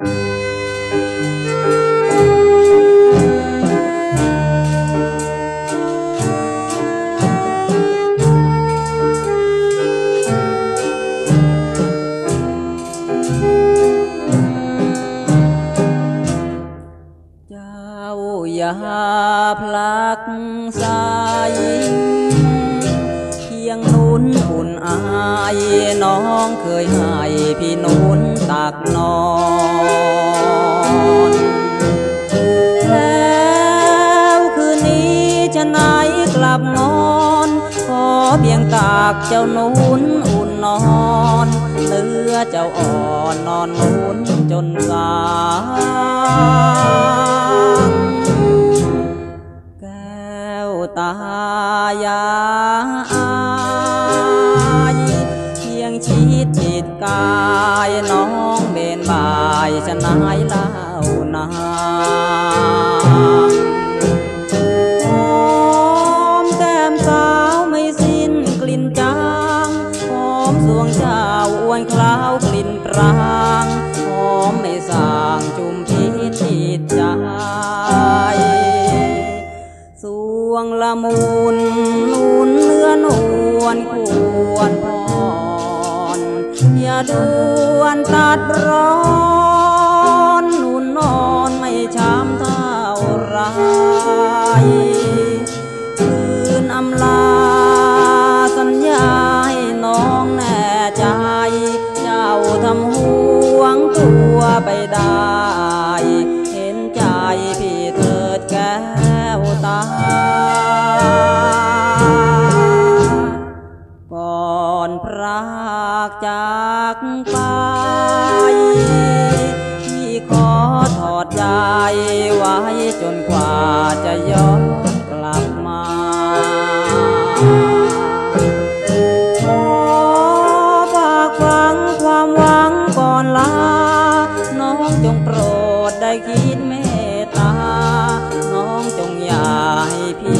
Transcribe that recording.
เจ้าอย่าพลักสายเพียงนุนอุ่นอายน้องเคยให้พี่นุนตักนอนากเจ้านุนอุ่นนอนเนื้อเจ้าอ่อนนอนนุนจนสางแก้วตายายเพียงชิดจิตกายน้องเบนบายชนายเล่านา เจ้าอ้วนคล้าวกลิ่นปรางหอมไม่สางจุมพิษจิตใจสวงละมุนนุนเนื้อนวลควรพรอย่าดวนตัดร้อนนุนนอนไม่ช้ำเท่าไร ไปได้ เห็นใจพี่เถิดแก้วตา ก่อนพรากจากไป พี่ขอถอดใจไว้จนกว่าจะย้อน จงโปรดได้คิดเมตตา น้องจงอย่าให้พี่